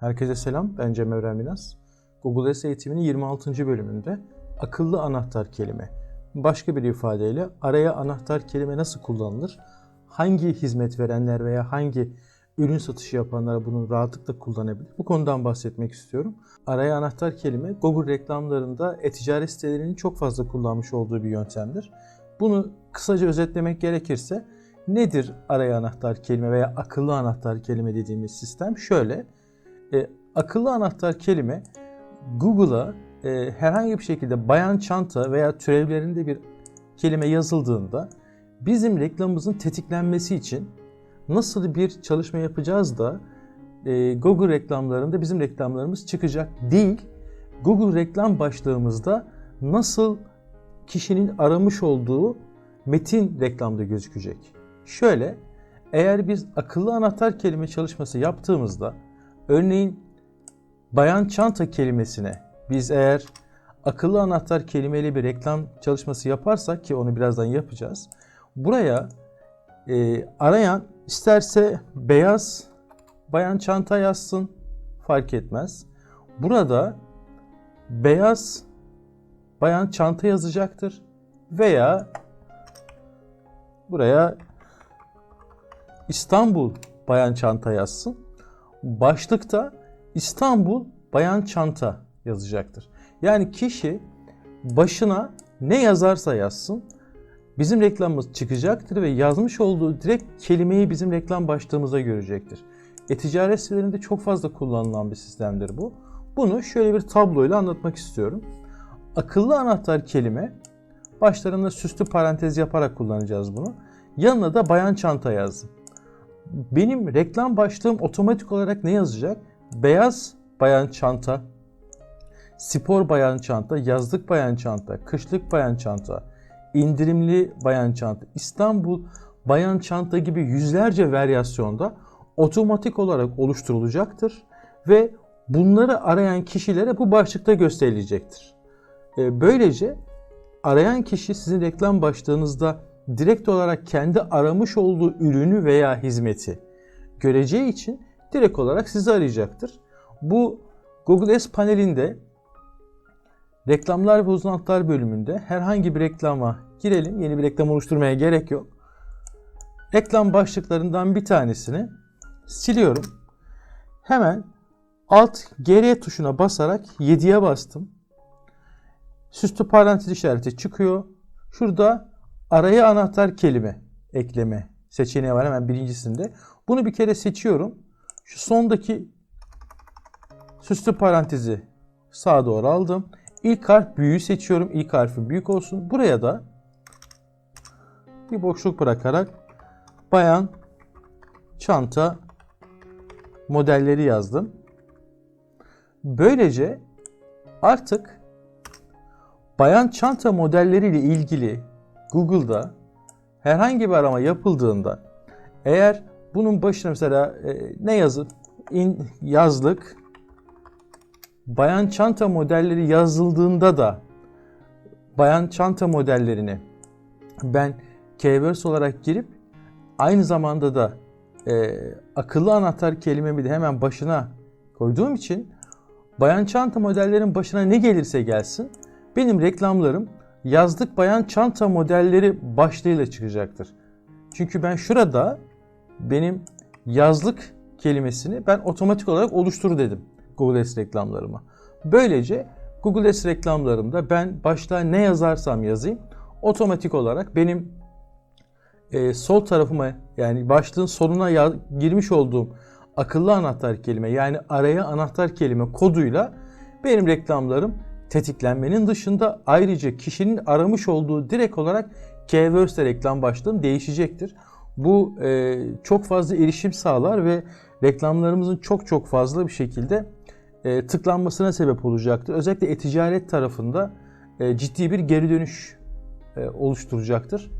Herkese selam, ben Cem Evren Minas. Google S eğitiminin 26. bölümünde akıllı anahtar kelime. Başka bir ifadeyle araya anahtar kelime nasıl kullanılır? Hangi hizmet verenler veya hangi ürün satışı yapanlar bunu rahatlıkla kullanabilir? Bu konudan bahsetmek istiyorum. Araya anahtar kelime Google reklamlarında e-ticaret sitelerinin çok fazla kullanmış olduğu bir yöntemdir. Bunu kısaca özetlemek gerekirse nedir araya anahtar kelime veya akıllı anahtar kelime dediğimiz sistem? Şöyle, e, akıllı anahtar kelime Google'a e, herhangi bir şekilde bayan çanta veya türevlerinde bir kelime yazıldığında bizim reklamımızın tetiklenmesi için nasıl bir çalışma yapacağız da e, Google reklamlarında bizim reklamlarımız çıkacak değil. Google reklam başlığımızda nasıl kişinin aramış olduğu metin reklamda gözükecek. Şöyle, eğer biz akıllı anahtar kelime çalışması yaptığımızda örneğin bayan çanta kelimesine biz eğer akıllı anahtar kelimeyle bir reklam çalışması yaparsak ki onu birazdan yapacağız. Buraya e, arayan isterse beyaz bayan çanta yazsın fark etmez. Burada beyaz bayan çanta yazacaktır veya buraya İstanbul bayan çanta yazsın. Başlıkta İstanbul bayan çanta yazacaktır. Yani kişi başına ne yazarsa yazsın bizim reklamımız çıkacaktır ve yazmış olduğu direkt kelimeyi bizim reklam başlığımıza görecektir. E-ticaret sitelerinde çok fazla kullanılan bir sistemdir bu. Bunu şöyle bir tabloyla anlatmak istiyorum. Akıllı anahtar kelime başlarında süslü parantez yaparak kullanacağız bunu. Yanına da bayan çanta yazdım. Benim reklam başlığım otomatik olarak ne yazacak? Beyaz bayan çanta, spor bayan çanta, yazlık bayan çanta, kışlık bayan çanta, indirimli bayan çanta, İstanbul bayan çanta gibi yüzlerce varyasyonda otomatik olarak oluşturulacaktır ve bunları arayan kişilere bu başlıkta gösterilecektir. E, Böylece arayan kişi sizin reklam başlığınızda direkt olarak kendi aramış olduğu ürünü veya hizmeti göreceği için direkt olarak sizi arayacaktır. Bu Google Ads panelinde reklamlar ve uzantılar bölümünde herhangi bir reklama girelim. Yeni bir reklam oluşturmaya gerek yok. Reklam başlıklarından bir tanesini siliyorum. Hemen alt GR tuşuna basarak 7'ye bastım. Süslü parantez işareti çıkıyor. Şurada araya anahtar kelime ekleme seçeneği var hemen birincisinde. Bunu bir kere seçiyorum. Şu sondaki süslü parantezi sağa doğru aldım. İlk harf büyüğü seçiyorum. İlk harfi büyük olsun. Buraya da bir boşluk bırakarak bayan çanta modelleri yazdım. Böylece artık bayan çanta modelleriyle ilgili Google'da herhangi bir arama yapıldığında eğer bunun başına mesela e, ne yazıp in, yazlık bayan çanta modelleri yazıldığında da bayan çanta modellerini ben keywords olarak girip aynı zamanda da e, akıllı anahtar kelimemi de hemen başına koyduğum için bayan çanta modellerin başına ne gelirse gelsin benim reklamlarım yazlık bayan çanta modelleri başlığıyla çıkacaktır. Çünkü ben şurada benim yazlık kelimesini ben otomatik olarak oluştur dedim Google Ads reklamlarıma. Böylece Google Ads reklamlarımda ben başlığa ne yazarsam yazayım otomatik olarak benim e, sol tarafıma yani başlığın sonuna ya- girmiş olduğum akıllı anahtar kelime yani araya anahtar kelime koduyla benim reklamlarım tetiklenmenin dışında ayrıca kişinin aramış olduğu direkt olarak keywords'te reklam başlığım değişecektir. Bu e, çok fazla erişim sağlar ve reklamlarımızın çok çok fazla bir şekilde e, tıklanmasına sebep olacaktır. Özellikle e-ticaret tarafında e, ciddi bir geri dönüş e, oluşturacaktır.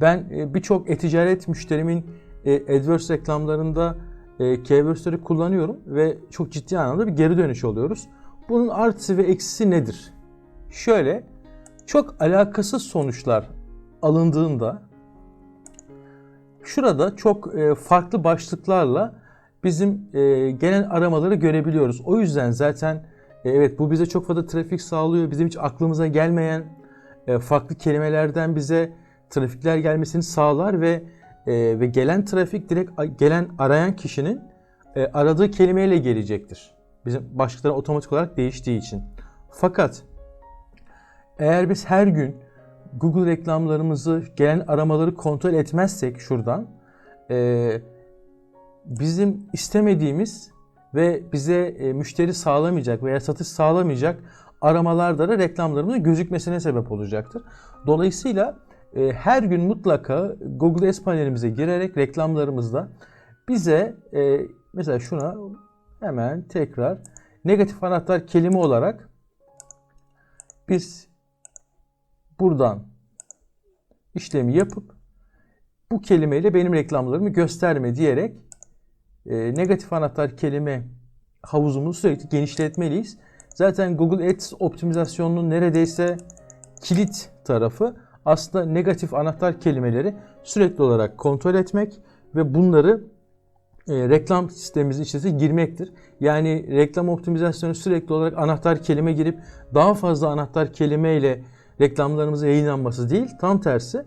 Ben e, birçok e-ticaret müşterimin e, AdWords reklamlarında e, keywords'leri kullanıyorum ve çok ciddi anlamda bir geri dönüş oluyoruz. Bunun artısı ve eksisi nedir? Şöyle, çok alakasız sonuçlar alındığında şurada çok e, farklı başlıklarla bizim e, gelen aramaları görebiliyoruz. O yüzden zaten e, evet bu bize çok fazla trafik sağlıyor. Bizim hiç aklımıza gelmeyen farklı kelimelerden bize trafikler gelmesini sağlar ve ve gelen trafik direkt gelen arayan kişinin aradığı kelimeyle gelecektir. Bizim başlıkları otomatik olarak değiştiği için. Fakat eğer biz her gün Google reklamlarımızı, gelen aramaları kontrol etmezsek şuradan e, bizim istemediğimiz ve bize e, müşteri sağlamayacak veya satış sağlamayacak aramalarda da reklamlarımızın gözükmesine sebep olacaktır. Dolayısıyla e, her gün mutlaka Google Ads panelimize girerek reklamlarımızda bize e, mesela şuna hemen tekrar negatif anahtar kelime olarak biz buradan işlemi yapıp bu kelimeyle benim reklamlarımı gösterme diyerek e, negatif anahtar kelime havuzumuzu sürekli genişletmeliyiz. Zaten Google Ads optimizasyonunun neredeyse kilit tarafı aslında negatif anahtar kelimeleri sürekli olarak kontrol etmek ve bunları e, reklam sistemimizin içerisine girmektir. Yani reklam optimizasyonu sürekli olarak anahtar kelime girip daha fazla anahtar kelimeyle reklamlarımızın yayınlanması değil, tam tersi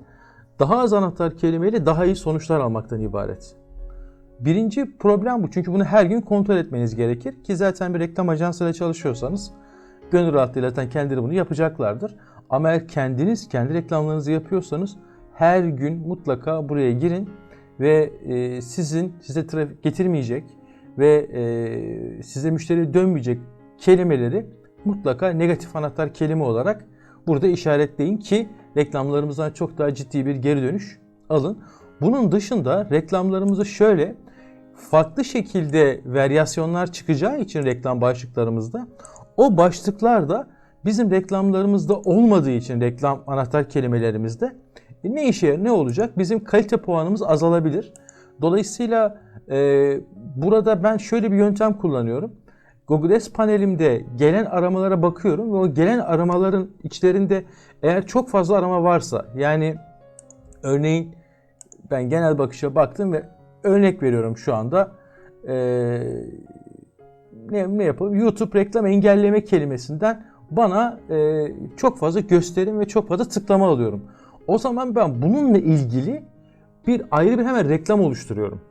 daha az anahtar kelimeyle daha iyi sonuçlar almaktan ibaret. Birinci problem bu. Çünkü bunu her gün kontrol etmeniz gerekir. Ki zaten bir reklam ajansıyla çalışıyorsanız gönül rahatlığıyla zaten kendileri bunu yapacaklardır. Ama eğer kendiniz kendi reklamlarınızı yapıyorsanız her gün mutlaka buraya girin ve e, sizin size trafik getirmeyecek ve e, size müşteri dönmeyecek kelimeleri mutlaka negatif anahtar kelime olarak burada işaretleyin ki reklamlarımızdan çok daha ciddi bir geri dönüş alın. Bunun dışında reklamlarımızı şöyle farklı şekilde varyasyonlar çıkacağı için reklam başlıklarımızda o başlıklar da bizim reklamlarımızda olmadığı için reklam anahtar kelimelerimizde e, ne işe ne olacak? Bizim kalite puanımız azalabilir. Dolayısıyla e, burada ben şöyle bir yöntem kullanıyorum. Google Ads panelimde gelen aramalara bakıyorum ve o gelen aramaların içlerinde eğer çok fazla arama varsa yani örneğin ben genel bakışa baktım ve örnek veriyorum şu anda ee, ne, ne yapalım YouTube reklam engelleme kelimesinden bana e, çok fazla gösterim ve çok fazla tıklama alıyorum. O zaman ben bununla ilgili bir ayrı bir hemen reklam oluşturuyorum.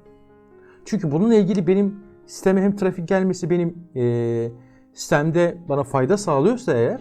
Çünkü bununla ilgili benim sisteme hem trafik gelmesi benim e, sistemde bana fayda sağlıyorsa eğer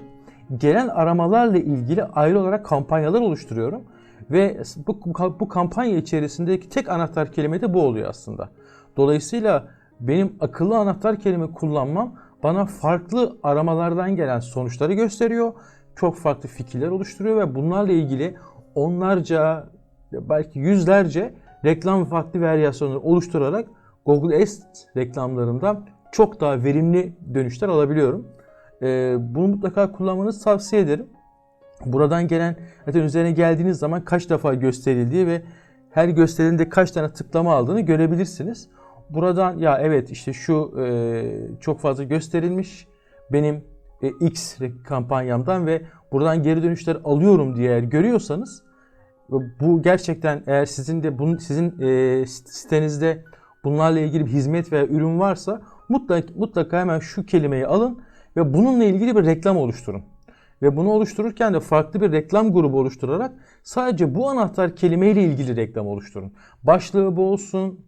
gelen aramalarla ilgili ayrı olarak kampanyalar oluşturuyorum. Ve bu, bu kampanya içerisindeki tek anahtar kelime de bu oluyor aslında. Dolayısıyla benim akıllı anahtar kelime kullanmam bana farklı aramalardan gelen sonuçları gösteriyor. Çok farklı fikirler oluşturuyor ve bunlarla ilgili onlarca belki yüzlerce reklam farklı varyasyonları oluşturarak Google Ads reklamlarından çok daha verimli dönüşler alabiliyorum. Ee, bunu mutlaka kullanmanızı tavsiye ederim. Buradan gelen zaten üzerine geldiğiniz zaman kaç defa gösterildiği ve her gösterildiğinde kaç tane tıklama aldığını görebilirsiniz. Buradan ya evet işte şu e, çok fazla gösterilmiş benim e, X kampanyamdan ve buradan geri dönüşler alıyorum diye eğer görüyorsanız bu gerçekten eğer sizin de bunun sizin e, sitenizde bunlarla ilgili bir hizmet veya ürün varsa mutlaka mutlaka hemen şu kelimeyi alın ve bununla ilgili bir reklam oluşturun. Ve bunu oluştururken de farklı bir reklam grubu oluşturarak sadece bu anahtar kelimeyle ilgili reklam oluşturun. Başlığı bu olsun,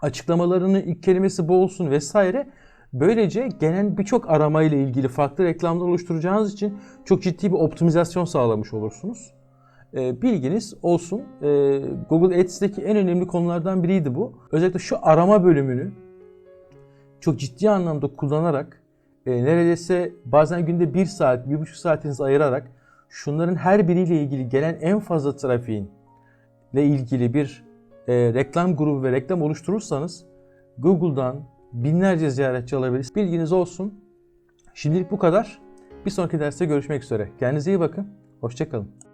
açıklamalarının ilk kelimesi bu olsun vesaire. Böylece gelen birçok arama ile ilgili farklı reklamlar oluşturacağınız için çok ciddi bir optimizasyon sağlamış olursunuz. E, bilginiz olsun. E, Google Ads'teki en önemli konulardan biriydi bu. Özellikle şu arama bölümünü çok ciddi anlamda kullanarak e, neredeyse bazen günde bir saat, bir buçuk saatinizi ayırarak şunların her biriyle ilgili gelen en fazla trafiğin ile ilgili bir e, reklam grubu ve reklam oluşturursanız Google'dan binlerce ziyaretçi alabilirsiniz. Bilginiz olsun. Şimdilik bu kadar. Bir sonraki derste görüşmek üzere. Kendinize iyi bakın. Hoşçakalın.